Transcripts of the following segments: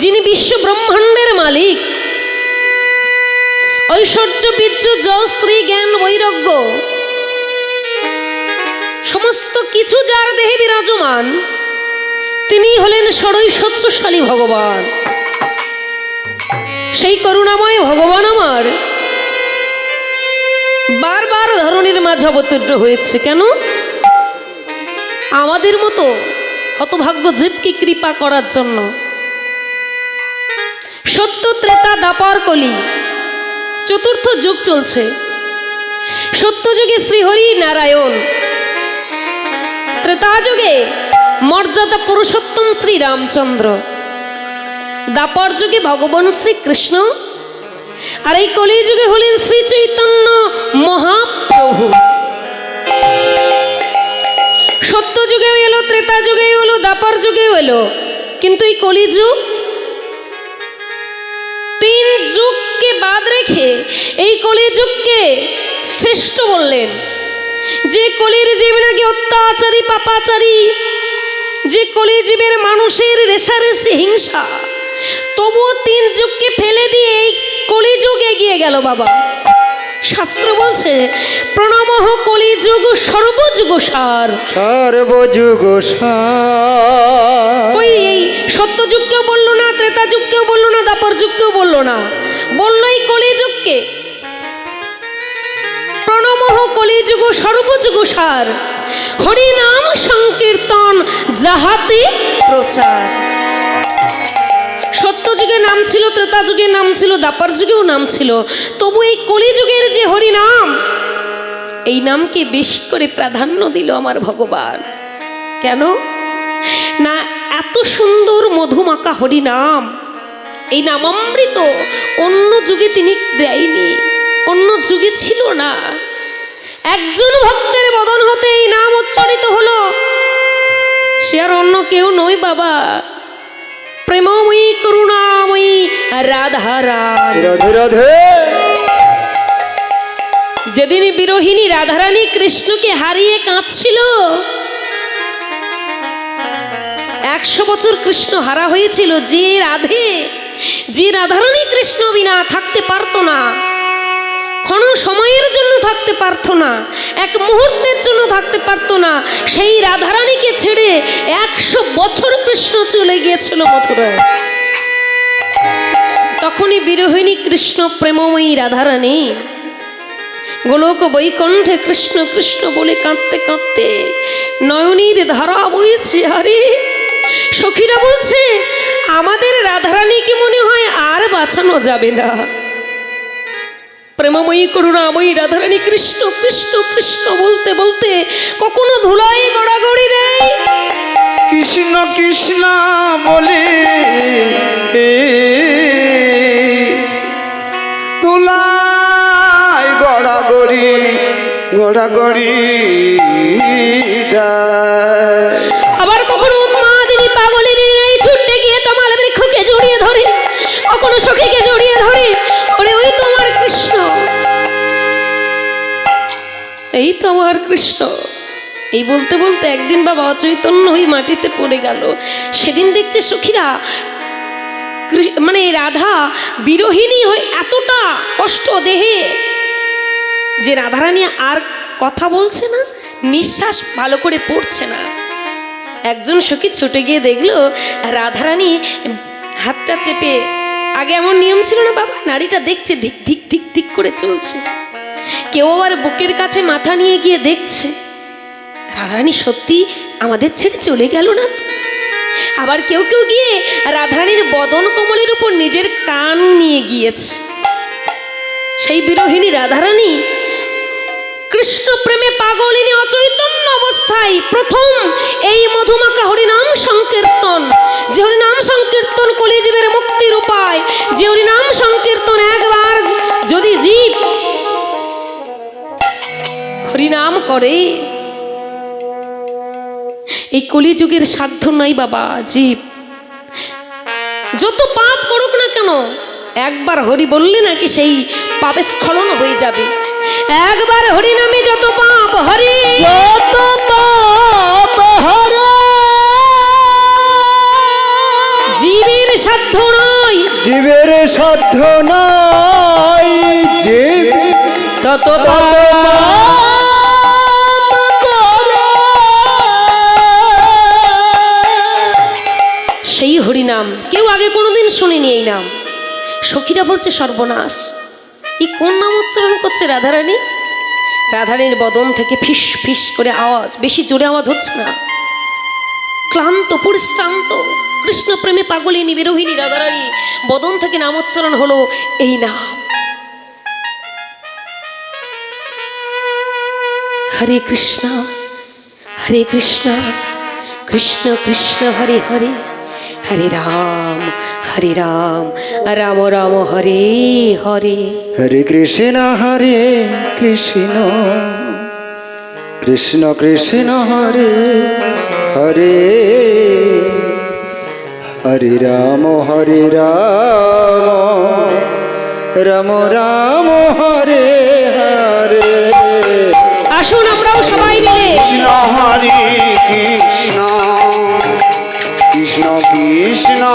যিনি বিশ্ব ব্রহ্মাণ্ডের মালিক। ঐশ্বর্য, বীর্য স্ত্রী, জ্ঞান, বৈরাগ্য, সমস্ত কিছু যার দেহে বিরাজমান তিনি হলেন সরই সত্যশালী ভগবান। সেই করুণাময় ভগবান আমার বারবার ধরনের মাঝে অবতীর্ণ হয়েছে। কেন? আমাদের মতো হতভাগ্য জীবকে কৃপা করার জন্য সত্য ত্রেতা দাপার কলি। চতুর্থ যুগ চলছে। সত্য যুগে শ্রীহরি নারায়ণ। ত্রেতা যুগে মর্যাদা পুরুষোত্তম শ্রী রামচন্দ্র দাপর যুগে ভগবান শ্রীকৃষ্ণ। আর এই কলিযুগে হলেন শ্রী চৈতন্য মহাপ্রভু। সত্য যুগেও এলো, ত্রেতা যুগেও এলো, দাপর যুগেও এলো। কিন্তু এই কলিযুগ যুগকে বাদ রেখে এই কলিযুগকে শ্রেষ্ঠ বললেন। যে কলির জীব নাকি অত্যাচারী পাপাচারী যে কলিজীবের মানুষের রেশারেশি হিংসা তবুও তিন যুগকে ফেলে দিয়ে এই কলিযুগ এগিয়ে গেল বাবা। শাস্ত্র বলছে প্রণমহ কলিযুগ সর্বযুগ সার সর্বযুগ সার ওই এই সত্য যুগকেও বলল না ত্রেতা যুগকেও বলল না দাপর যুগকেও বলল না। বলল এই কলিযুগকে। প্রণমহ কলিযুগ, সর্বযুগ সার। হরিনাম সংকীর্তন, যাহাতে প্রচার। সত্য যুগে নাম ছিল ত্রেতা যুগে নাম ছিল দাপর যুগেও নাম ছিল। তবু এই কলিযুগের যে হরিনাম এই নামকে বেশি করে প্রাধান্য দিল আমার ভগবান। কেন? না এত সুন্দর মধুমাকা হরিনাম এই নামামৃত অন্য যুগে তিনি দেয়নি। অন্য যুগে ছিল না। একজন ভক্তের বদন হতে এই নাম উচ্চারিত হলো। সে আর অন্য কেউ নয় বাবা। প্রেমময়ী করুণাময়ী রাধা রাধে যেদিন বিরোহিনী রাধারানী কৃষ্ণকে হারিয়ে কাঁদছিল একশো বছর কৃষ্ণ হারা হয়েছিল, যে রাধে, যে রাধারানী কৃষ্ণ বিনা থাকতে পারতো না। ক্ষণ সময়ের জন্য থাকতে পারতো না, এক মুহূর্তের জন্য থাকতে পারতো না। সেই রাধারানীকে ছেড়ে একশো বছর কৃষ্ণ চলে গিয়েছিল মথুরায়। তখনই বিরোহিনী কৃষ্ণ প্রেমময়ী রাধারানী গোলক বৈকণ্ঠে কৃষ্ণ কৃষ্ণ বলে কাঁদতে কাঁদতে নয়নীর ধারা বইছে, আরে সখীরা বলছে, আমাদের রাধারানীকে মনে হয় আর বাঁচানো যাবে না প্রেমময়ী, করুণাময়ী রাধারানী কৃষ্ণ কৃষ্ণ কৃষ্ণ বলতে বলতে কখনো ধুলাই গড়াগড়ি দেয় কৃষ্ণ কৃষ্ণ বলে গড়াগড়ি গড়াগড়ি দেয়। এই তো আমার কৃষ্ণ। এই বলতে বলতে একদিন বাবা অচৈতন্য হয়ে মাটিতে পড়ে গেল। সেদিন দেখছে সখীরা মানে রাধা বিরোহিনী হয়ে এতটা কষ্ট দেহে যে রাধারানী আর কথা বলছে না, নিঃশ্বাস ভালো করে পড়ছে না। একজন সখী ছুটে গিয়ে দেখল, রাধারানী হাতটা চেপে, আগে এমন নিয়ম ছিল না বাবা নারীটা দেখছে ধিক ধিক ধিক ধিক করে চলছে। কেউ আবার বুকের কাছে মাথা নিয়ে গিয়ে দেখছে। রাধারানী সত্যি আমাদের ছেড়ে চলে গেল না? আবার কেউ কেউ গিয়ে রাধারানীর বদন কোমলের উপর নিজের কান নিয়ে গিয়েছে। সেই বিরোহিনী রাধারানী কৃষ্ণ প্রেমে পাগলিনী অচৈতন্য অবস্থায়। প্রথম এই মধুমাকা হরিনাম সংকীর্তন। যে হরিনাম সংকীর্তন কলিজীবের মুক্তির উপায়। যে হরিনাম সংকীর্তন একবার যদি জীব হরিনাম করে। এই কলিযুগের সাধ্য নাই বাবা জীব। যত পাপ করুক না কেন একবার হরি বললে নাকি সেই পাপে স্খলন হয়ে যাবে। একবার হরি নামে যত পাপ হরি। যত পাপ হারে। জীবের সাধ্য জীবের সাধ্য নাই যে তত পাপ আগে কোনোদিন শুনিনি এই নাম। সখীরা বলছে সর্বনাশ। এই কোন নাম উচ্চারণ করছে রাধারানী? রাধারানীর বদন থেকে ফিস ফিস করে আওয়াজ, বেশি জোরে আওয়াজ হচ্ছে না। ক্লান্ত, পরিশ্রান্ত কৃষ্ণ প্রেমে পাগলিনী বিরোহিনী রাধারানী, বদন থেকে নাম উচ্চারণ হলো এই নাম। হরে কৃষ্ণ হরে কৃষ্ণ কৃষ্ণ কৃষ্ণ, হরে হরে। হরে রাম হরে রাম রাম রাম হরে হরে। হরে কৃষ্ণ হরে কৃষ্ণ কৃষ্ণ কৃষ্ণ হরে হরে হরে রাম হরে রাম রাম রাম হরে হরে। আসুন আমরাও সবাই মিলে। কৃষ্ণ হরে কৃষ্ণ। কৃষ্ণ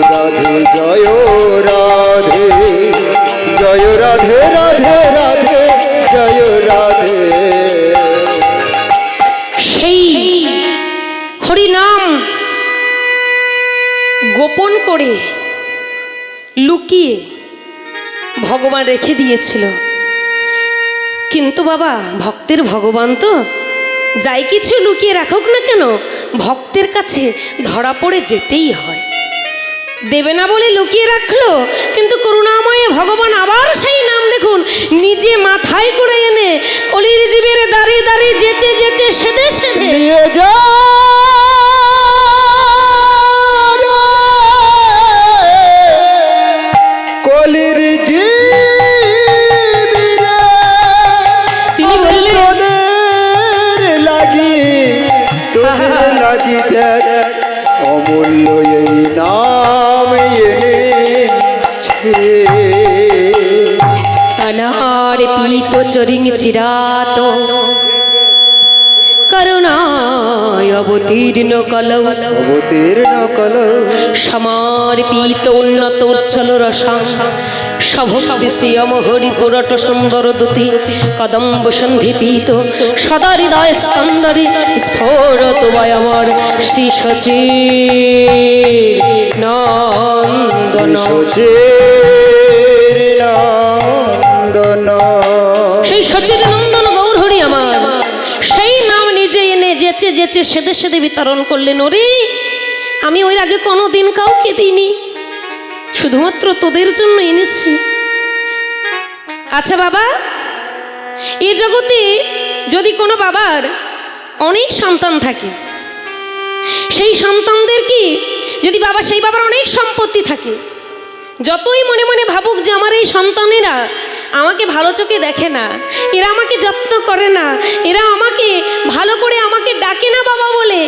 রাধে, জয় রাধে। জয় রাধে রাধে রাধে, জয় রাধে। সেই হরিনাম গোপন করে লুকিয়ে ভগবান রেখে দিয়েছিল। কিন্তু বাবা, ভক্তের ভগবান তো। যাই কিছু লুকিয়ে রাখুক না কেন, ভক্তের কাছে ধরা পড়ে যেতেই হয়। দেবে না বলে লুকিয়ে রাখল, কিন্তু করুণাময়ে ভগবান আবার সেই নাম দেখুন, নিজে মাথায় করে এনে অলির জীবের দাঁড়িয়ে দাঁড়িয়ে যেচে যেচে সেদে সেদে। নিয়ে যা পীত চরিং চিরাত। করুণায় অবতীর্ণ কলৌ। অবতীর্ণ কল। সমার্পিত উন্নত উজ্জ্বল রসাং। সভক্তি শ্রিয়ম হরিপুরট সুন্দর দুতি। কদম্ব সন্ধিপীত সদা হৃদয় স্কন্দরে স্ফোরত বয়মর শ্রী নন্দন। সচের সচির নন্দন গৌর হরি আমার। সেই নাম নিজে এনে যেচে যেচে সেদে সেদে বিতরণ করলেন ওরে আমি ওই আগে কোনো দিন কাউকে দিইনি। শুধুমাত্র তোদের জন্য এনেছি। আচ্ছা বাবা এই জগতে যদি কোনো বাবার অনেক সন্তান থাকে, সেই সন্তানদের কি যদি বাবা, সেই বাবার অনেক সম্পত্তি থাকে, যতই মনে মনে ভাবুক যে আমার এই সন্তানেরা আমাকে ভালো চোখে দেখে না। এরা আমাকে যত্ন করে না। এরা আমাকে ভালো করে আমাকে ডাকে না বাবা বলে।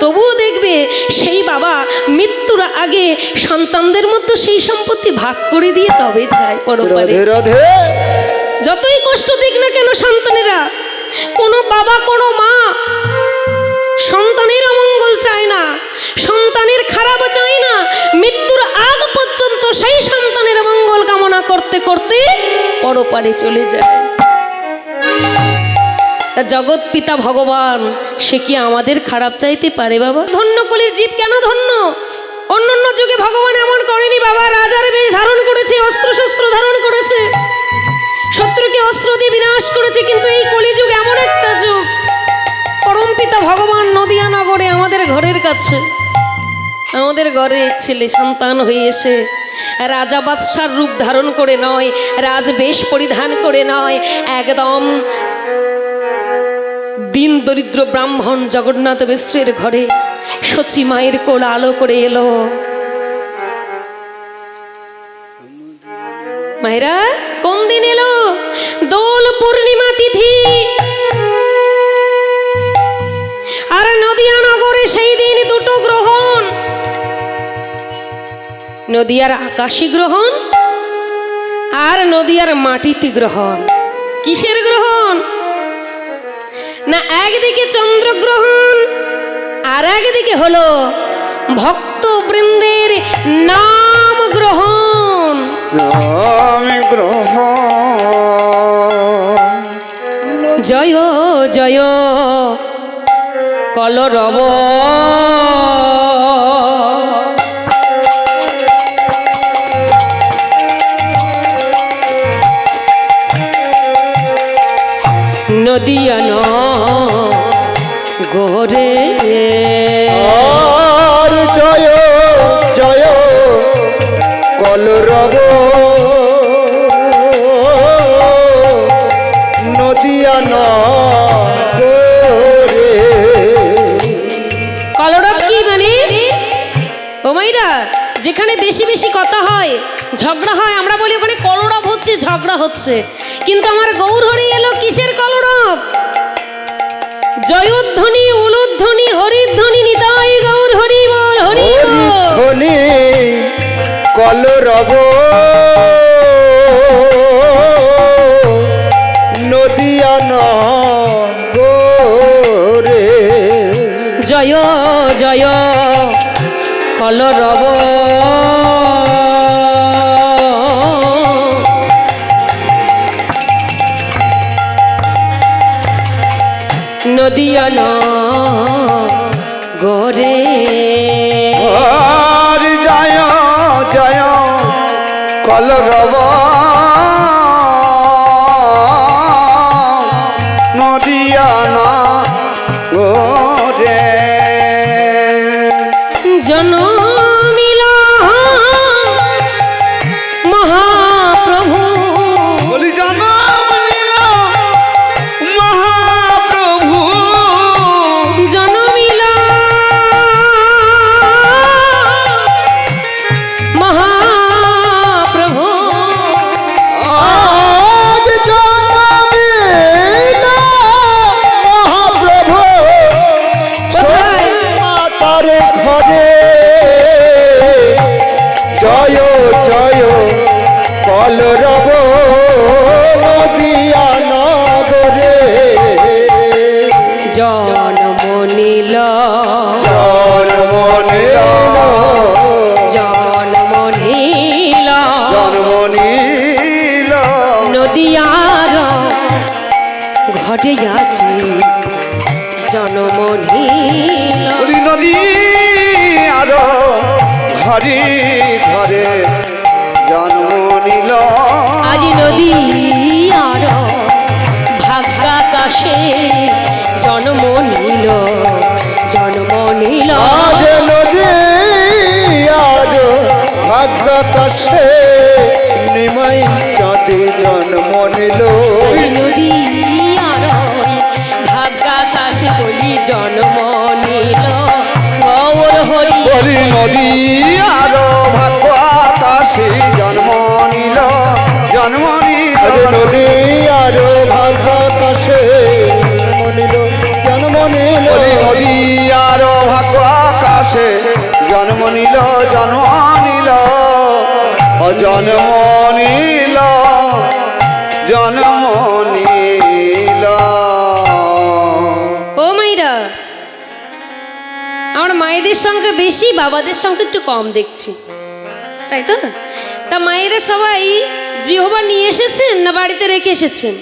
তবুও দেখবে সেই বাবা মৃত্যুর আগে সন্তানদের মধ্যে সেই সম্পত্তি ভাগ করে দিয়ে তবে যায় পরপারে রাধে। যতই কষ্ট দিক না কেন সন্তানেরা কোনো বাবা কোনো মা সন্তানের অমঙ্গল চায় না সন্তানের খারাপ চায় না মৃত্যুর আগ পর্যন্ত সেই সন্তানের মঙ্গল কামনা করতে করতে পরপারে চলে যায়। তা জগৎ পিতা ভগবান, সে কি আমাদের খারাপ চাইতে পারে বাবা? ধন্য কলির জীব কেন ধন্য? অন্য অন্য যুগে ভগবান এমন করেনি বাবা, রাজার বেশ ধারণ করেছে অস্ত্র শস্ত্র ধারণ করেছে। শত্রুকে অস্ত্র দিয়ে বিনাশ করেছে, কিন্তু এই কলিযুগ এমন একটা যুগ। পরম পিতা ভগবান নদিয়া নগরে আমাদের ঘরের কাছে, আমাদের ঘরে ছেলে সন্তান হয়ে এসে রাজা বাদশার রূপ ধারণ করে নয় রাজবেশ পরিধান করে নয়। একদম দিন দরিদ্র ব্রাহ্মণ জগন্নাথ মিশ্রের ঘরে সচি মায়ের কোল আলো করে এলো। মায়েরা, কোন দিন এলো? দোল পূর্ণিমা তিথি। আর নদিয়া নগরে সেই দিন দুটো গ্রহণ। নদিয়ার আকাশী গ্রহণ আর নদিয়ার মাটিতে গ্রহণ। কিসের গ্রহণ? না একদিকে চন্দ্রগ্রহণ আর একদিকে হলো ভক্ত বৃন্দের নাম গ্রহণ। জয় জয় কলরব ঝগড়া হয় আমরা বলি ওখানে কলরব হচ্ছে ঝগড়া হচ্ছে। কিন্তু আমার গৌর হরি এলো কিসের কলরব? জয়ধ্বনি উলুধ্বনি হরিধ্বনি নিতাই গৌর হরি বল হরি। হরিধ্বনি কলরব। নদিয়া নগরে। জয় জয় কলরব। নদিয়ান গরে আর জয় জয় কলরব নদিয়ানা গোরে ঘরে ঘরে জন্ম নিল। আজ নদী আর ভাগ্যাকাশে জন্ম নিল জন্ম নিল। আজ নদী আজ ভাগ্য কাছে নিমাই চাঁদে জন্ম নিল। নদী আর ভাগ্যাকাশে বলি জন্ম নিল। বলি নদী আর ভাগ্য আকাশে জন্ম নিল জন্ম নিল। নদী আর ভাগ্য কাছে মনিল জন্ম নিল। নদী আর ভাগ্য আকাশে জন্ম নিল জন্ম নিল। জন্ম নিল জন্ম সঙ্গে বেশি বাবাদের সঙ্গে একটু কম দেখছি। তাই তো? তা মায়েরা সবাই জিহবা নিয়ে এসেছেন না বাড়িতে রেখে এসেছেন?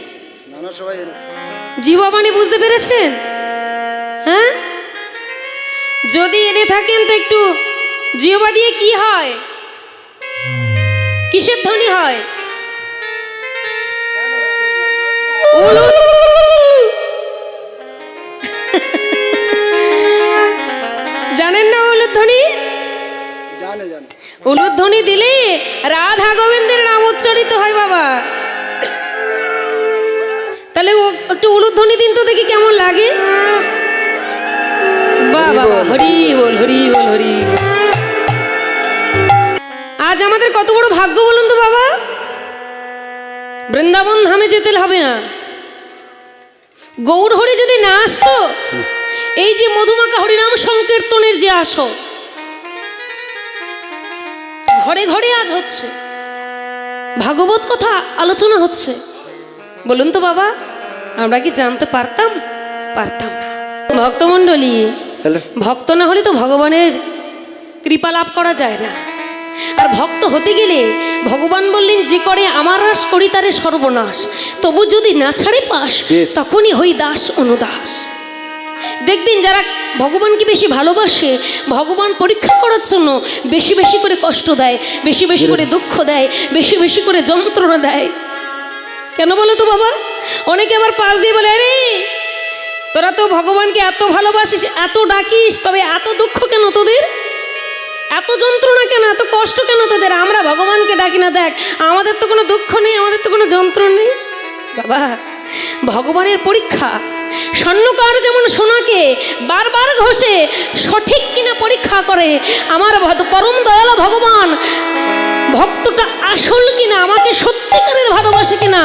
জিহ্বা মানে বুঝতে পেরেছেন? হ্যাঁ? যদি এনে থাকেন তো একটু জিহ্বা দিয়ে কি হয়? কিসের ধ্বনি হয়? জানেন না উলুধ্বনি? উলুধ্বনি দিলে রাধা গোবিন্দের নাম উচ্চারিত হয় বাবা। তাহলে একটু উলুধ্বনি দিন তো দেখি কেমন লাগে। বাবা হরি বল হরি বল হরি। আজ আমাদের কত বড় ভাগ্য বলুন তো বাবা। বৃন্দাবন ধামে যেতে হবে না। গৌর হরি যদি না আসতো এই যে মধুমাকা হরিনাম সংকীর্তনের যে আসো ঘরে ঘরে আজ হচ্ছে। ভাগবত কথা আলোচনা হচ্ছে। বলুন তো বাবা আমরা কি জানতে পারতাম? পারতাম না। ভক্তমণ্ডলী ভক্ত না হলে তো ভগবানের কৃপা লাভ করা যায় না। আর ভক্ত হতে গেলে ভগবান বললেন যে করে আমার রাস করি তারে সর্বনাশ। তবু যদি না ছাড়ে পাস তখনই হই দাস অনুদাস। দেখবেন যারা ভগবানকে বেশি ভালোবাসে, ভগবান পরীক্ষা করার জন্য বেশি বেশি করে কষ্ট দেয়, বেশি বেশি করে দুঃখ দেয়, বেশি বেশি করে যন্ত্রণা দেয়। কেন বলো তো বাবা? অনেকে আবার পাশ দিয়ে বলে, আরে, তোরা তো ভগবানকে এত ভালোবাসিস, এত ডাকিস, তবে এত দুঃখ কেন তোদের? এত যন্ত্রণা কেন, এত কষ্ট কেন তোদের? আমরা ভগবানকে ডাকি না, দেখ, আমাদের তো কোনো দুঃখ নেই, আমাদের তো কোনো যন্ত্রণা নেই। বাবা, ভগবানের পরীক্ষা স্বর্ণকার যেমন সোনাকে বারবার ঘষে সঠিক কিনা পরীক্ষা করে, আমার পরম দয়াল ভগবান, ভক্তটা আসল কিনা, আমাকে সত্যিকারের ভালোবাসে কিনা,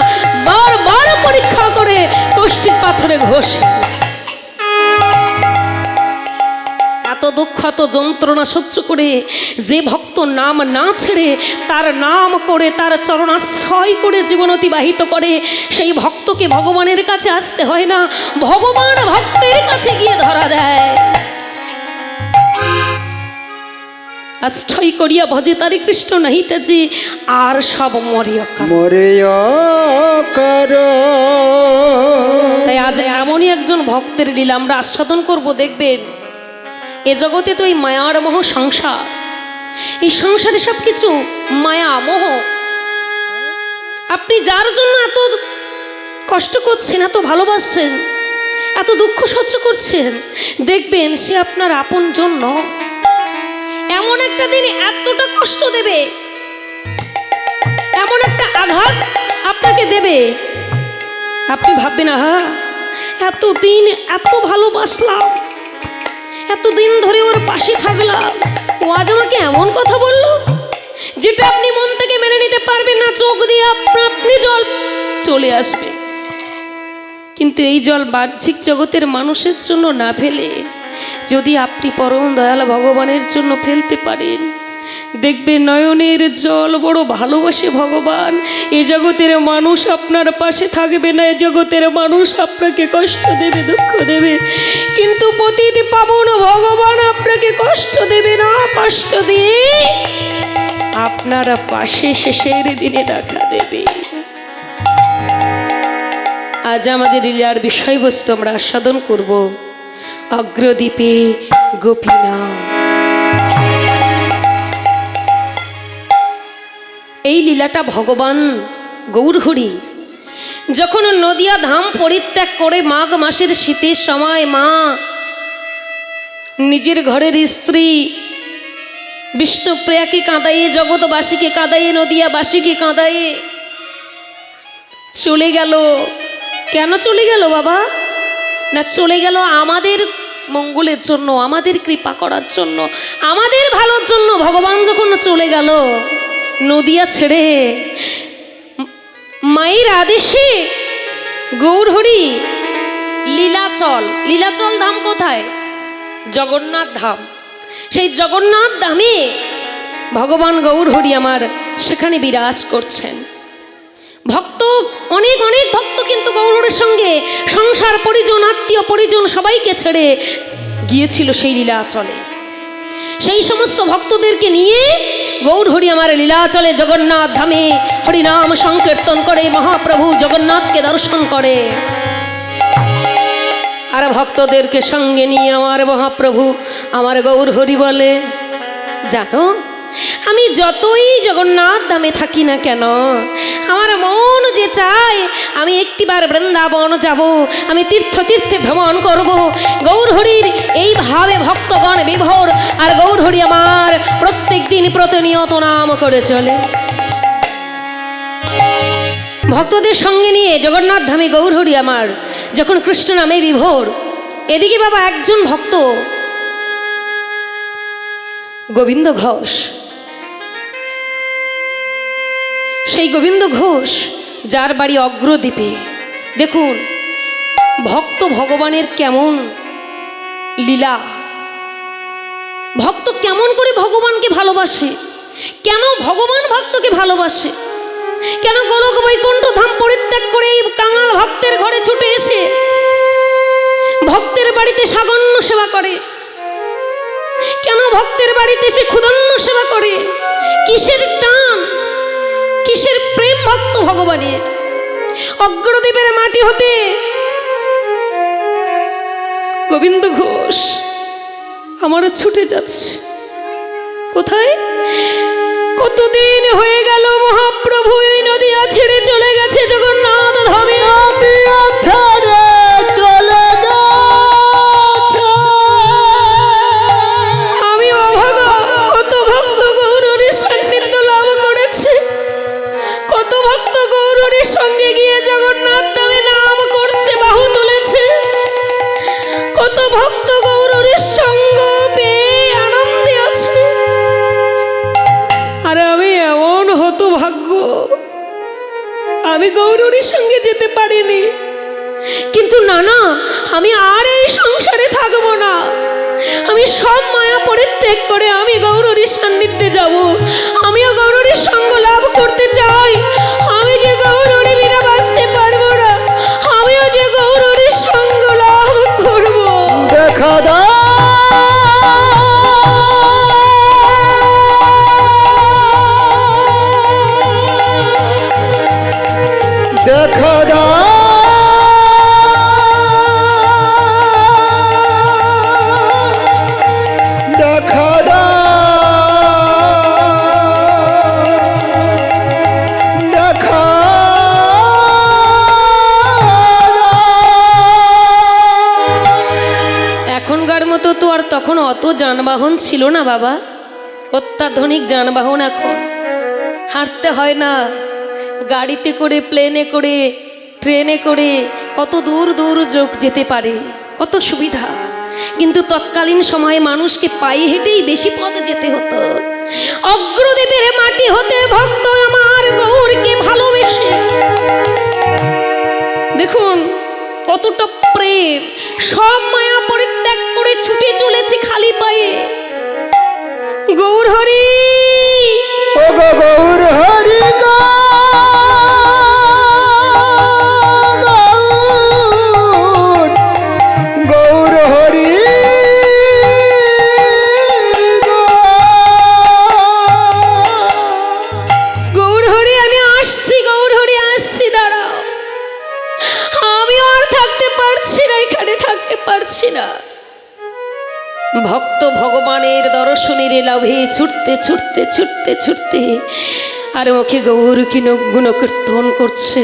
বারবার পরীক্ষা করে কষ্টির পাথরে ঘষে। এত দুঃখ এত যন্ত্রণা সহ্য করে যে ভক্ত নাম না ছেড়ে তার নাম করে তার চরণাশ্রয় করে জীবন অতিবাহিত করে সেই ভক্তকে ভগবানের কাছে আসতে হয় না। ভগবান ভক্তের কাছে গিয়ে ধরা দেয়। আশ্রয় করিয়া ভজে তারে কৃষ্ণ নাহিতে যে আর সব মরিয়া মরে কর তাই আজ এমনই একজন ভক্তের লীলা আমরা আস্বাদন করব দেখবেন এ জগতে তো এই মায়ার মোহ সংসার। এই সংসারে সব কিছু মায়া, মোহ। আপনি যার জন্য এত কষ্ট করছেন, এত ভালোবাসছেন, এত দুঃখ সহ্য করছেন, দেখবেন সে আপনার আপন জন্য। এমন একটা দিন এতটা কষ্ট দেবে। এমন একটা আঘাত আপনাকে দেবে। আপনি ভাববেন, আহা, এতদিন এত ভালোবাসলাম। এতদিন ধরে ওর পাশে থাকলাম। ও আজ আমাকে এমন কথা বলল, যেটা আপনি মন থেকে মেনে নিতে পারবেন না, চোখ দিয়ে আপনা জল চলে আসবে। কিন্তু এই জল বাহ্যিক জগতের মানুষের জন্য না ফেলে, যদি আপনি পরম দয়াল ভগবানের জন্য ফেলতে পারেন দেখবে নয়নের জল বড় ভালোবাসে ভগবান। এ জগতের মানুষ আপনার পাশে থাকবে না, এ জগতের মানুষ আপনাকে কষ্ট দেবে, দুঃখ দেবে। কিন্তু পতিত পাবন ভগবান আপনাকে কষ্ট দেবে না, কষ্ট দিয়ে আপনারা পাশে শেষের দিনে দেখা দেবে। আজ আমাদের লীলার বিষয়বস্তু আমরা আস্বাদন করব। অগ্রদ্বীপে গোপীনা এই লীলাটা ভগবান গৌরহরি। যখন নদিয়া ধাম পরিত্যাগ করে মাঘ মাসের শীতের সময় মা নিজের ঘরের স্ত্রী বিষ্ণুপ্রিয়াকে কাঁদাইয়ে জগৎবাসীকে কাঁদাইয়ে নদিয়াবাসীকে কাঁদাইয়ে চলে গেল। কেন চলে গেল বাবা? না চলে গেল আমাদের মঙ্গলের জন্য, আমাদের কৃপা করার জন্য, আমাদের ভালোর জন্য ভগবান যখন চলে গেল নদিয়া ছেড়ে মায়ের আদেশে গৌরহরি লীলাচল। লীলাচল ধাম কোথায়? জগন্নাথ ধাম। সেই জগন্নাথ ধামে ভগবান গৌরহরি আমার সেখানে বিরাজ করছেন। ভক্ত, অনেক অনেক ভক্ত কিন্তু গৌরবের সঙ্গে সংসার, পরিজন, আত্মীয়, পরিজন সবাইকে ছেড়ে গিয়েছিল সেই লীলাচলে। সেই সমস্ত ভক্তদেরকে নিয়ে গৌর হরি আমার লীলাচলে জগন্নাথ ধামে হরিনাম সংকীর্তন করে মহাপ্রভু জগন্নাথকে দর্শন করে। আর ভক্তদেরকে সঙ্গে নিয়ে আমার মহাপ্রভু আমার গৌর হরি বলে, জানো, আমি যতই জগন্নাথ ধামে থাকি না কেন, আমার মন যে চায় আমি একটিবার বৃন্দাবন যাব, আমি তীর্থ তীর্থে ভ্রমণ করব। গৌরহরির এইভাবে ভক্তগণ বিভোর, আর গৌরহরি আমার প্রত্যেক দিন প্রতিনিয়ত নাম করে চলে। ভক্তদের সঙ্গে নিয়ে জগন্নাথ ধামে গৌরহরি আমার, যখন কৃষ্ণ নামে বিভোর। এদিকে বাবা একজন ভক্ত, গোবিন্দ ঘোষ। সেই গোবিন্দ ঘোষ যার বাড়ি অগ্রদ্বীপে। দেখুন, ভক্ত ভগবানের কেমন লীলা। ভক্ত কেমন করে ভগবানকে ভালোবাসে? কেন ভগবান ভক্তকে ভালোবাসে? কেন গোলক বৈকুণ্ঠ ধাম পরিত্যাগ করে এই কাঙাল ভক্তের ঘরে ছুটে এসে ভক্তের বাড়িতে সাগণ্য সেবা করে? কেন ভক্তের বাড়িতে সে ক্ষুদন্ন সেবা করে? কিসের টান? কিসের প্রেম? ভক্ত ভগবানের। অগ্রদেবের মাটি হতে গোবিন্দ ঘোষ আমারও ছুটে যাচ্ছে। কোথায়? কতদিন হয়ে গেল মহাপ্রভু এই নদী ছেড়ে চলে গেছে জগন্নাথ ধামে। যেতে পারিনি। কিন্তু না না আমি আর এই সংসারে থাকব না। আমি সব মায়া পরিত্যাগ করে আমি গৌরীর সান্নিধ্যে যাব। আমিও গৌরীর সঙ্গ লাভ করতে চাই। আমি যে গৌরী বিনা বাঁচতে পারব না, আমিও যে গৌরীর সঙ্গ লাভ করব। দেখা দাও। দেখা এখনকার মতো তো আর তখন অত যানবাহন ছিল না বাবা। অত্যাধুনিক যানবাহন এখন। হাঁটতে হয় না। গাড়িতে করে, প্লেনে করে, ট্রেনে করে কত দূর দূর যোগ যেতে পারে, কত সুবিধা। কিন্তু তৎকালীন সময়ে মানুষকে পায়ে হেঁটেই বেশি পথ যেতে হতো। অগ্রদেবের মাটি হতে ভক্ত আমার গৌরকে ভালোবেসে। দেখুন, কতটা প্রেম। সব মায়া পরিত্যাগ করে ছুটে চলেছে খালি পায়ে। গৌর হরি ও গৌর হরি গো! ভক্ত ভগবানের দর্শনের লাভে ছুটতে ছুটতে ছুটতে ছুটতে আর মুখে গৌর গুণ কীর্তন করছে।